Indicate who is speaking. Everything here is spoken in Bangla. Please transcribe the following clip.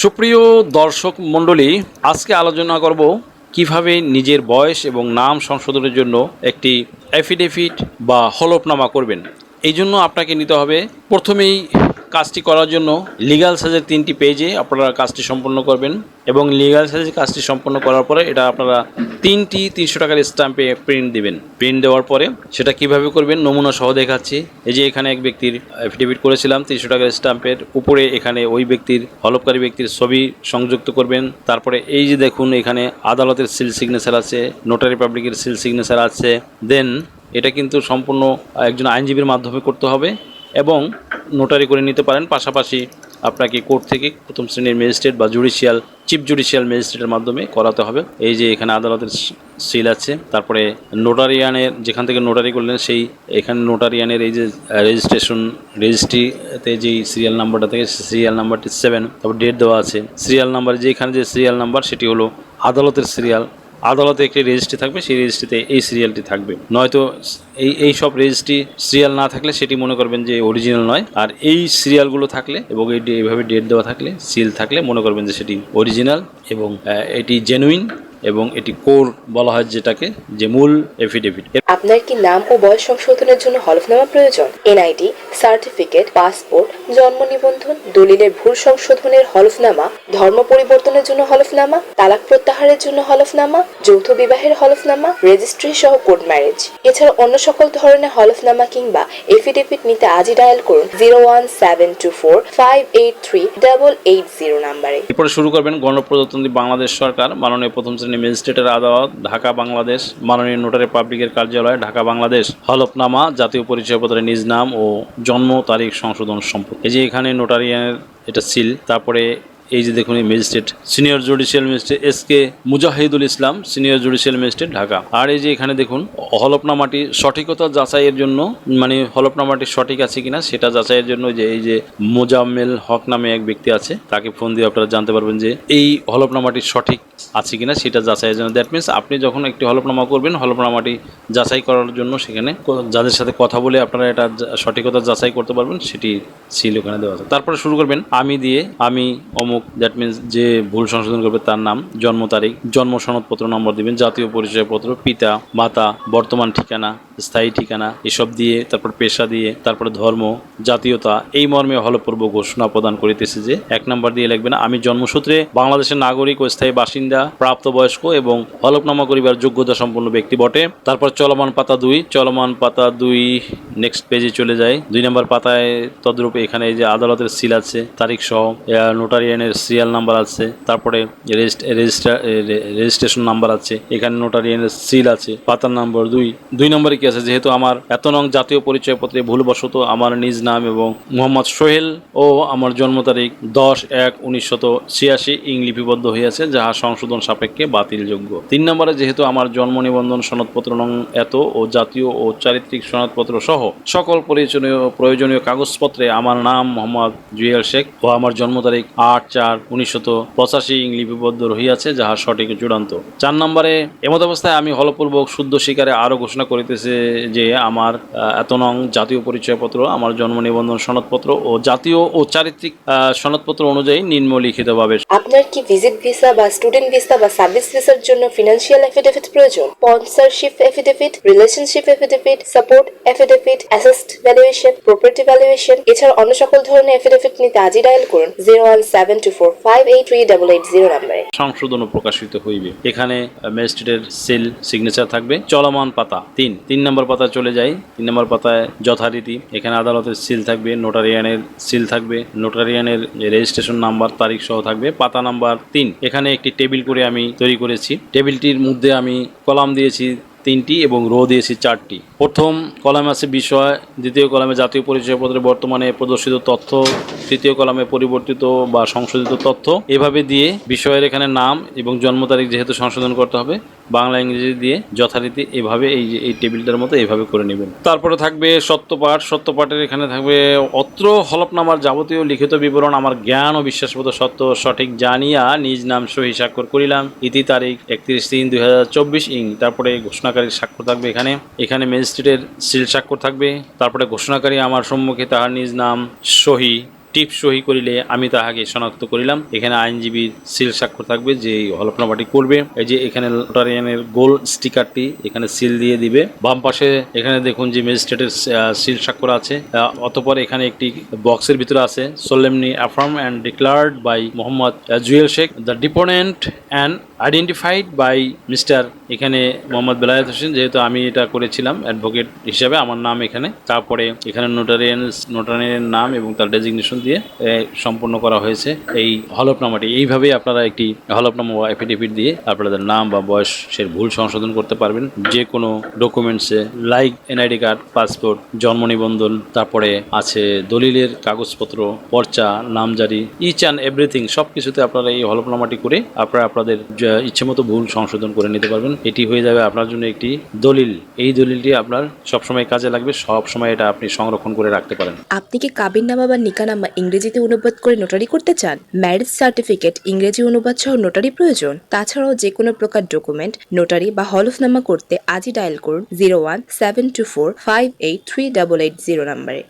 Speaker 1: সুপ্রিয় দর্শক মণ্ডলী আজকে আলোচনা করব কিভাবে নিজের বয়স এবং নাম সংশোধনের জন্য একটি অ্যাফিডেভিট বা হলফনামা করবেন এই জন্য আপনাকে নিতে হবে প্রথমেই কাজটি করার জন্য লিগাল সাইজের তিনটি পেজে আপনারা কাজটি সম্পন্ন করবেন এবং লিগাল সাইজের কাজটি সম্পন্ন করার পরে এটা আপনারা তিনটি তিনশো টাকার স্ট্যাম্পে প্রিন্ট দিবেন প্রিন্ট দেওয়ার পরে সেটা কিভাবে করবেন নমুনা সহ দেখাচ্ছি এই যে এখানে এক ব্যক্তির অ্যাফিডেভিট করেছিলাম তিনশো টাকার স্ট্যাম্পের উপরে এখানে ওই ব্যক্তির হলফকারী ব্যক্তির ছবি সংযুক্ত করবেন তারপরে এই যে দেখুন এখানে আদালতের সিল সিগনেচার আছে নোটারি পাবলিকের সিল সিগনেচার আছে দেন এটা কিন্তু সম্পূর্ণ একজন আইনজীবীর মাধ্যমে করতে হবে এবং নোটারি করে নিতে পারেন পাশাপাশি আপনাকে কোর্ট থেকে প্রথম শ্রেণীর ম্যাজিস্ট্রেট বা জুডিশিয়াল চিফ জুডিশিয়াল ম্যাজিস্ট্রেটের মাধ্যমে করাতে হবে এই যে এখানে আদালতের সিল আছে তারপরে নোটারিয়ানের যেখান থেকে নোটারি করলেন সেই এখানে নোটারিয়ানের এই যে রেজিস্ট্রেশন রেজিস্ট্রিতে যেই সিরিয়াল নাম্বারটা থাকে সিরিয়াল নাম্বারটি সেভেন তারপর ডেট দেওয়া আছে সিরিয়াল নাম্বার যেখানে যে সিরিয়াল নাম্বার সেটি হলো আদালতের সিরিয়াল আদালতে একটি রেজিস্ট্রি থাকবে সেই রেজিস্ট্রিতে এই সিরিয়ালটি থাকবে নয়তো এই এই সব রেজিস্ট্রি সিরিয়াল না থাকলে সেটি মনে করবেন যে অরিজিনাল নয় আর এই সিরিয়ালগুলো থাকলে এবং এই এইভাবে ডেট দেওয়া থাকলে সিল থাকলে মনে করবেন যে সেটি অরিজিনাল এবং এটি জেনুইন এবং এটি কোর বলা হয় যেটাকে যে মূল এফিডেভিট
Speaker 2: আপনার কি নাম ও বয়স সংশোধনের জন্য হলফনামা প্রয়োজন এনআইডি সার্টিফিকেট পাসপোর্ট জন্ম নিবন্ধন দলিলের ভুল সংশোধনের হলফনামা ধর্ম পরিবর্তনের জন্য হলফনামা তালাক প্রত্যাহারের জন্য হলফনামা যৌথ বিবাহের হলফনামা রেজিস্ট্রি সহ কোর্ট ম্যারেজ এছাড়া অন্য সকল ধরনের হলফনামা কিংবা এফিডেভিট নিতে আজই ডায়াল করুন zero one seven two four five eight three double eight zero নাম্বারে
Speaker 1: এরপরে শুরু করবেন গণপ্রজাতন্ত্রী বাংলাদেশ সরকার মাননীয় প্রথম নির্বাচনী ম্যাজিস্ট্রেটের আদালত ঢাকা বাংলাদেশ মাননীয় নোটারি পাবলিকের কার্যালয় ঢাকা বাংলাদেশ হলফনামা জাতীয় পরিচয়পত্রের নিজ নাম ও জন্ম তারিখ সংশোধন সম্পর্কে এই যে এখানে নোটারিয়ানের এটা সিল তারপরে এই যে দেখুন magistrate senior judicial magistrate S K Mujahidul Islam senior judicial magistrate Dhaka আর এই যে এখানে দেখুন হলফনামাটি সঠিকতা যাচাইয়ের জন্য মানে হলফনামাটি সঠিক আছে কিনা সেটা যাচাইয়ের জন্য যে এই যে মোজাম্মেল হক নামে এক ব্যক্তি আছে তাকে ফোন দিয়ে আপনারা জানতে পারবেন যে এই হলফনামাটি সঠিক আছে কিনা সেটা যাচাইয়ের জন্য দ্যাট মিনস আপনি যখন একটি হলফনামা করবেন হলফনামাটি যাচাই করার জন্য সেখানে যাদের সাথে কথা বলে আপনারা এটা সঠিকতা যাচাই করতে পারবেন সেটি সিল ওখানে দেওয়া আছে তারপরে শুরু করবেন আমি দিয়ে আমি অমুক দ্যাট মিনস যে ভুল সংশোধন করবে তার নাম জন্ম তারিখ জন্ম সনদপত্র নম্বর দিবেন জাতীয় পরিচয়পত্র পিতা মাতা বর্তমান ঠিকানা স্থায়ী ঠিকানা এসব দিয়ে তারপর পেশা দিয়ে তারপরে ধর্ম জাতীয়তা এই মর্মে হলপূর্ব ঘোষণা প্রদান করিতেছে যে এক নম্বর দিয়ে লিখবেন আমি জন্মসূত্রে বাংলাদেশের নাগরিক ও স্থায়ী বাসিন্দা বাসিন্দা প্রাপ্তবয়স্ক এবং হলফনামা করিবার যোগ্যতা সম্পন্ন ব্যক্তি বটে তারপর চলমান পাতা দুই চলমান পাতা দুই নেক্সট পেজে চলে যায় দুই নম্বর পাতায় তদ্রূপে এখানে যে আদালতের সিল আছে তারিখ সহ নোটারিয়ানের সিরিয়াল নাম্বার আছে তারপরে রেজিস্ট্রেশন নাম্বার আছে এখানে নোটারিয়ানের সিল আছে পাতার নাম্বার দুই দুই নম্বরে কি আছে যেহেতু আমার এত নং জাতীয় পরিচয়পত্রে ভুলবশত আমার নিজ নাম এবং মোহাম্মদ সোহেল ও আমার জন্ম তারিখ দশ এক শত ছিয়াশি ইং লিপিবদ্ধ আছে যাহা সং সংশোধন সাপেক্ষে বাতিলযোগ্য তিন নম্বরে যেহেতু আমার জন্ম নিবন্ধন সনদপত্র নং এত ও জাতীয় ও চারিত্রিক সনদপত্র সহ সকল পরিচনীয় প্রয়োজনীয় কাগজপত্রে আমার নাম মোহাম্মদ জুয়েল শেখ ও আমার জন্ম তারিখ আট চার উনিশশত পঁচাশি লিপিবদ্ধ রহিয়াছে যাহা সঠিক চূড়ান্ত চার নম্বরে এমত অবস্থায় আমি হলপূর্বক শুদ্ধ শিকারে আরও ঘোষণা করিতেছে যে আমার এত নং জাতীয় পরিচয়পত্র আমার জন্ম নিবন্ধন সনদপত্র ও জাতীয় ও চারিত্রিক সনদপত্র অনুযায়ী নিম্নলিখিতভাবে
Speaker 2: আপনার কি ভিজিট ভিসা বা স্টুডেন্ট ভিসা বা সার্ভিস ভিসার জন্য ফিনান্সিয়াল এফিডেভিট প্রয়োজন sponsorship affidavit relationship affidavit support affidavit asset valuation property valuation এছাড়া অন্য সকল ধরনের এফিডেভিট নিতে আজই ডায়াল করুন zero one seven two four five eight three double eight zero নাম্বারে
Speaker 1: সংশোধন প্রকাশিত হইবে এখানে ম্যাজিস্ট্রেটের সিল সিগনেচার থাকবে চলমান পাতা তিন তিন নম্বর পাতা চলে যায় তিন নম্বর পাতায় যথারীতি এখানে আদালতের সিল থাকবে নোটারিয়ানের সিল থাকবে নোটারিয়ানের রেজিস্ট্রেশন নাম্বার তারিখ সহ থাকবে পাতা খাতা নাম্বার তিন এখানে একটি টেবিল করে আমি তৈরি করেছি টেবিলটির মধ্যে আমি কলাম দিয়েছি তিনটি এবং রো দিয়েছি চারটি প্রথম কলাম আছে বিষয় দ্বিতীয় কলামে জাতীয় পরিচয়পত্রে বর্তমানে প্রদর্শিত তথ্য তৃতীয় কলামে পরিবর্তিত বা সংশোধিত তথ্য এভাবে দিয়ে বিষয়ের এখানে নাম এবং জন্ম তারিখ যেহেতু সংশোধন করতে হবে বাংলা ইংরেজি দিয়ে যথারীতি এভাবে এই যে এই টেবিলটার মতো এইভাবে করে নেবেন তারপরে থাকবে সত্যপাঠ সত্যপাঠের এখানে থাকবে অত্র হলফনামার যাবতীয় লিখিত বিবরণ আমার জ্ঞান ও বিশ্বাসবোধ সত্য সঠিক জানিয়া নিজ নাম সহি স্বাক্ষর করিলাম ইতি তারিখ একত্রিশ তিন দুই হাজার চব্বিশ ইং তারপরে ঘোষণাকারীর স্বাক্ষর থাকবে এখানে এখানে ম্যাজিস্ট্রেটের সিল স্বাক্ষর থাকবে তারপরে ঘোষণাকারী আমার সম্মুখে তাহার নিজ নাম সহি টিপ সহি করিলে আমি তাহাকে শনাক্ত করিলাম এখানে আইনজীবী সিল স্বাক্ষর থাকবে যে হলফনামাটি করবে এই যে এখানে নোটারিয়ানের গোল স্টিকারটি এখানে সিল দিয়ে দিবে বাম পাশে এখানে দেখুন যে ম্যাজিস্ট্রেটের সিল স্বাক্ষর আছে অতপর এখানে একটি বক্সের ভিতরে আছে solemnly affirm and declared by Mohammad Jewel Sheikh the deponent and identified by mister এখানে মোহাম্মদ বেলায়েত হোসেন যেহেতু আমি এটা করেছিলাম অ্যাডভোকেট হিসাবে আমার নাম এখানে তারপরে এখানে নোটারিয়ান নোটারিয়ানের নাম এবং তার ডেজিগনেশন দিয়ে সম্পন্ন করা হয়েছে এই হলফনামাটি এইভাবেই আপনারা একটি হলফনামা বা অ্যাফিডেভিট দিয়ে আপনাদের নাম বা বয়সের ভুল সংশোধন করতে পারবেন যে কোনো ডকুমেন্টসে লাইক এনআইডি কার্ড পাসপোর্ট জন্ম নিবন্ধন তারপরে আছে দলিলের কাগজপত্র পর্চা নামজারি ইচ অ্যান্ড এভরিথিং সব কিছুতে আপনারা এই হলফনামাটি করে আপনারা আপনাদের ইচ্ছে মতো ভুল সংশোধন করে নিতে পারবেন এটি হয়ে যাবে আপনার জন্য একটি দলিল এই দলিলটি আপনার সবসময় কাজে লাগবে সবসময় এটা আপনি সংরক্ষণ করে রাখতে পারেন
Speaker 2: আপনি কি কাবিন নামা বা নিকানামা ইংরেজিতে অনুবাদ করে নোটারি করতে চান ম্যারেজ সার্টিফিকেট ইংরেজি অনুবাদ সহ নোটারি প্রয়োজন তাছাড়াও যে কোনো প্রকার ডকুমেন্ট নোটারি বা হলফনামা করতে আজই ডায়াল করুন zero one seven two four five eight three double eight zero নাম্বারে